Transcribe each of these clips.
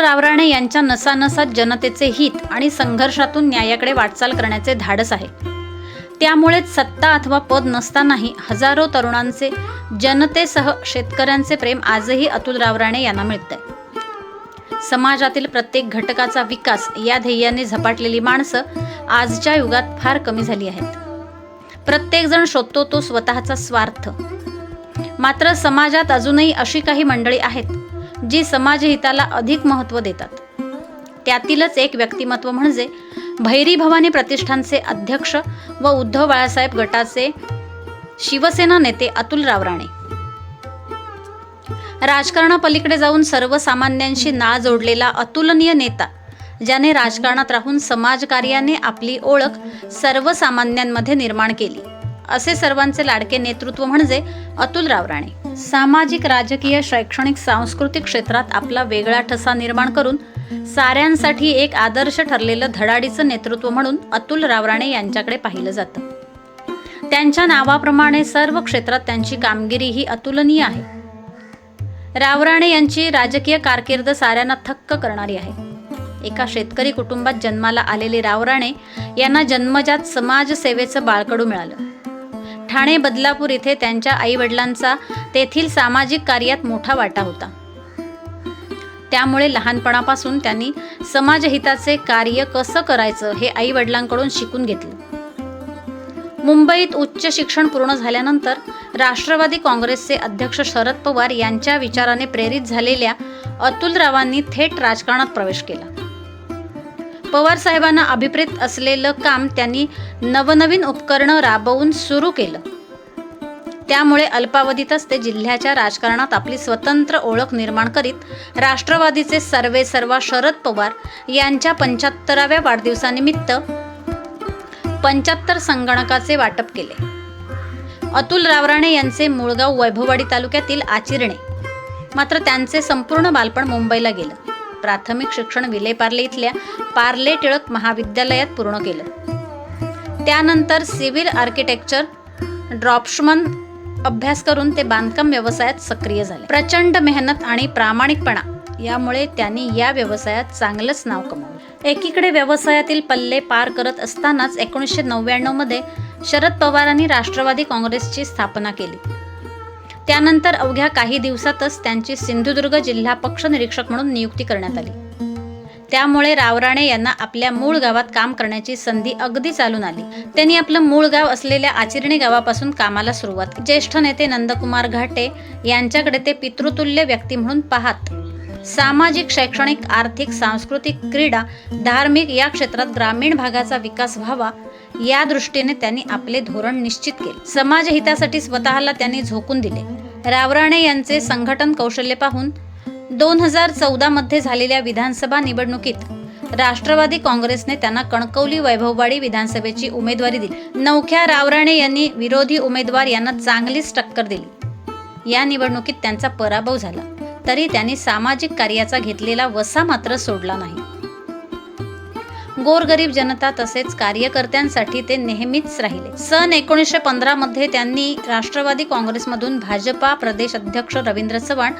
राव रावराणे यांच्या नसानसात जनतेचे हित आणि संघर्षातून न्यायाकडे वाटचाल करण्याचे धाडस आहे. त्यामुळेच सत्ता अथवा पद नसतानाही हजारो तरुणांचे जनतेसह शेतकऱ्यांचे प्रेम आजही अतुल रावराणे यांना मिळतंय. समाजातील प्रत्येक घटकाचा विकास या ध्येयाने झपाटलेली माणसं आजच्या युगात फार कमी झाली आहेत. प्रत्येकजण शोधतो तो स्वतःचा स्वार्थ. मात्र समाजात अजूनही अशी काही मंडळी आहेत जी समाजहिताला अधिक महत्त्व देतात. त्यातीलच एक व्यक्तिमत्व म्हणजे भैरी भवानी प्रतिष्ठानचे अध्यक्ष व उद्धव बाळासाहेब गटाचे शिवसेना नेते अतुल रावराणे. राजकारणापलीकडे जाऊन सर्वसामान्यांशी नाळ जोडलेला अतुलनीय नेता ज्याने राजकारणात राहून समाजकार्याने आपली ओळख सर्वसामान्यांमध्ये निर्माण केली. असे सर्वांचे लाडके नेतृत्व म्हणजे अतुल रावराणे. सामाजिक राजकीय शैक्षणिक सांस्कृतिक क्षेत्रात आपला वेगळा ठसा निर्माण करून साऱ्यांसाठी एक आदर्श ठरलेलं धडाडीचं नेतृत्व म्हणून अतुल रावराणे यांच्याकडे पाहिलं जातं. त्यांच्या नावाप्रमाणे सर्व क्षेत्रात त्यांची कामगिरी ही अतुलनीय आहे. रावराणे यांची राजकीय कारकीर्द साऱ्यांना थक्क करणारी आहे. एका शेतकरी कुटुंबात जन्माला आलेले रावराणे यांना जन्मजात समाजसेवेचं बाळकडू मिळालं. ठाणे बदलापूर इथे त्यांच्या आईवडिलांचा तेथील सामाजिक कार्यात मोठा वाटा होता. त्यामुळे लहानपणापासून त्यांनी समाजहिताचे कार्य कसं करायचं हे आईवडिलांकडून शिकून घेतलं. मुंबईत उच्च शिक्षण पूर्ण झाल्यानंतर राष्ट्रवादी काँग्रेसचे अध्यक्ष शरद पवार यांच्या विचाराने प्रेरित झालेल्या अतुलरावांनी थेट राजकारणात प्रवेश केला. पवार साहेबांना अभिप्रेत असलेलं काम त्यांनी नवनवीन उपकरणं राबवून सुरू केलं. त्यामुळे अल्पावधीतच ते जिल्ह्याच्या राजकारणात आपली स्वतंत्र ओळख निर्माण करीत राष्ट्रवादीचे सर्वे सर्वा शरद पवार यांच्या पंच्याहत्तराव्या वाढदिवसानिमित्त पंच्याहत्तर संगणकाचे वाटप केले. अतुल रावराणे यांचे मूळगाव वैभववाडी तालुक्यातील आचिरणे. मात्र त्यांचे संपूर्ण बालपण मुंबईला गेलं. प्राथमिक शिक्षण विलेपार्ले इथल्या पार्ले टिळक महाविद्यालयात पूर्ण केलं. त्यानंतर सिव्हिल आर्किटेक्चर ड्रॉप्समन अभ्यास करून ते बांधकाम व्यवसायात सक्रिय झाले. प्रचंड मेहनत आणि प्रामाणिकपणा यामुळे त्यांनी या व्यवसायात चांगलंच नाव कमावलं. एकीकडे व्यवसायातील पल्ले पार करत असतानाच एकोणीसशे नव्याण्णवमध्ये शरद पवारांनी राष्ट्रवादी काँग्रेसची स्थापना केली. त्यानंतर अवघ्या काही दिवसातच त्यांची सिंधुदुर्ग जिल्हा पक्ष निरीक्षक म्हणून नियुक्ती करण्यात आली. त्यामुळे रावराणे यांना आपल्या मूळ गावात काम करण्याची संधी अगदी चालून आली. त्यांनी आपलं मूळ गाव असलेल्या आचिरणी गावापासून कामाला सुरुवात. ज्येष्ठ नेते नंदकुमार घाटे यांच्याकडे ते पितृतुल्य व्यक्ती म्हणून पाहत सामाजिक शैक्षणिक आर्थिक सांस्कृतिक क्रीडा धार्मिक या क्षेत्रात ग्रामीण भागाचा विकास व्हावा या दृष्टीने त्यांनी आपले धोरण निश्चित केले. समाजहितासाठी स्वतःला त्यांनी झोकून दिले. रावराणे यांचे संघटन कौशल्य पाहून दोन हजार चौदा मध्ये झालेल्या विधानसभा निवडणुकीत राष्ट्रवादी काँग्रेसने त्यांना कणकवली वैभववाडी विधानसभेची उमेदवारी दिली. नवख्या रावराणे यांनी विरोधी उमेदवार यांना चांगलीच टक्कर दिली. या निवडणुकीत त्यांचा पराभव झाला. तरी त्यांनी सामाजिक कार्याचा घेतलेला वसा मात्र सोडला नाही. गोरगरीब जनता तसेच कार्यकर्त्यांसाठी ते नेहमीच राहिले. सन एकोणीसशे पंधरा मध्ये त्यांनी राष्ट्रवादी काँग्रेसमधून भाजपा प्रदेश अध्यक्ष रवींद्र चव्हाण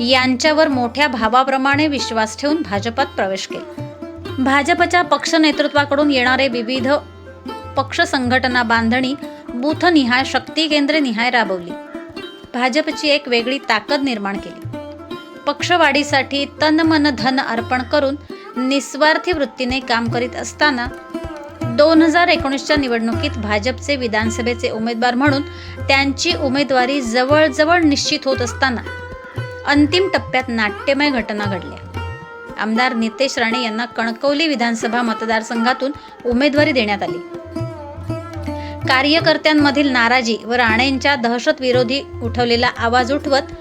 यांच्यावर मोठ्या भावाप्रमाणे विश्वास ठेवून भाजपात प्रवेश केला. भाजपच्या पक्ष नेतृत्वाकडून येणारे विविध पक्ष संघटना बांधणी बूथनिहाय शक्ती केंद्रे निहाय राबवली. भाजपची एक वेगळी ताकद निर्माण केली. पक्षवाढीसाठी तन मन धन अर्पण करून निस्वार्थी वृत्तीने काम करीत असताना दोन हजार एकोणीसच्या निवडणुकीत भाजपचे विधानसभेचे उमेदवार म्हणून त्यांची उमेदवारी जवळजवळ निश्चित होत असताना अंतिम टप्प्यात नाट्यमय घटना घडल्या. आमदार नितेश राणे यांना कणकवली विधानसभा मतदारसंघातून उमेदवारी देण्यात आली. कार्यकर्त्यांमधील नाराजी व राणेंच्या दहशतविरोधी उठवलेला आवाज उठवत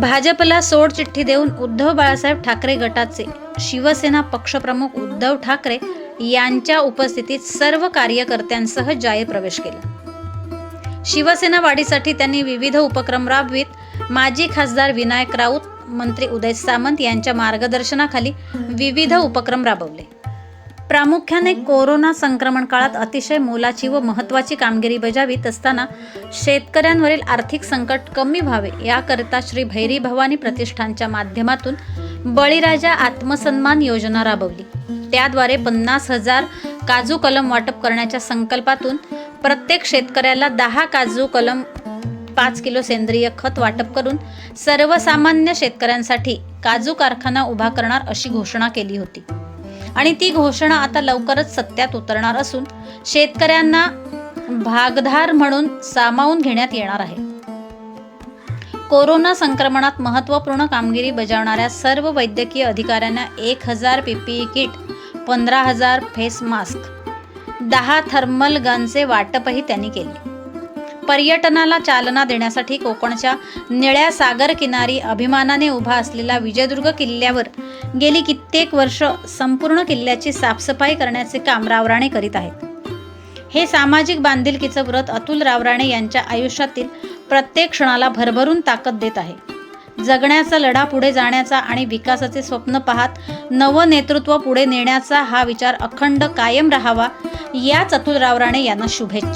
भाजपला सोडचिठ्ठी देऊन उद्धव बाळासाहेब ठाकरे गटाचे शिवसेना पक्षप्रमुख उद्धव ठाकरे यांच्या उपस्थितीत सर्व कार्यकर्त्यांसह जाहीर प्रवेश केला. शिवसेना वाढीसाठी त्यांनी विविध उपक्रम राबवित. माजी खासदार विनायक राऊत मंत्री उदय सामंत यांच्या मार्गदर्शनाखाली विविध उपक्रम राबवले. प्रामुख्याने कोरोना संक्रमण काळात अतिशय मोलाची व महत्त्वाची कामगिरी बजावीत असताना शेतकऱ्यांवरील आर्थिक संकट कमी व्हावे याकरिता श्री भैरी भवानी प्रतिष्ठानच्या माध्यमातून बळीराजा आत्मसन्मान योजना राबवली. त्याद्वारे पन्नास हजार काजू कलम वाटप करण्याच्या संकल्पातून प्रत्येक शेतकऱ्याला दहा काजू कलम पाच किलो सेंद्रिय खत वाटप करून सर्वसामान्य शेतकऱ्यांसाठी काजू कारखाना उभा करणार अशी घोषणा केली होती. आणि ती घोषणा आता लवकरच सत्यात उतरणार असून शेतकऱ्यांना भागधार म्हणून सामावून घेण्यात येणार आहे. कोरोना संक्रमणात महत्त्वपूर्ण कामगिरी बजावणाऱ्या सर्व वैद्यकीय अधिकाऱ्यांना एक हजार पीपीई किट पंधरा हजार फेस मास्क दहा थर्मल गनचे वाटपही त्यांनी केले. पर्यटनाला चालना देण्यासाठी कोकणच्या निळ्या सागर किनारी अभिमानाने उभा असलेला विजयदुर्ग किल्ल्यावर गेली कित्येक वर्ष संपूर्ण किल्ल्याची साफसफाई करण्याचे काम रावराणे करीत आहेत. हे सामाजिक बांधिलकीचं व्रत अतुल रावराणे यांच्या आयुष्यातील प्रत्येक क्षणाला भरभरून ताकद देत आहे. जगण्याचा लढा पुढे जाण्याचा आणि विकासाचे स्वप्न पाहत नवं नेतृत्व पुढे नेण्याचा हा विचार अखंड कायम राहावा याच अतुल रावराणे यांना शुभेच्छा.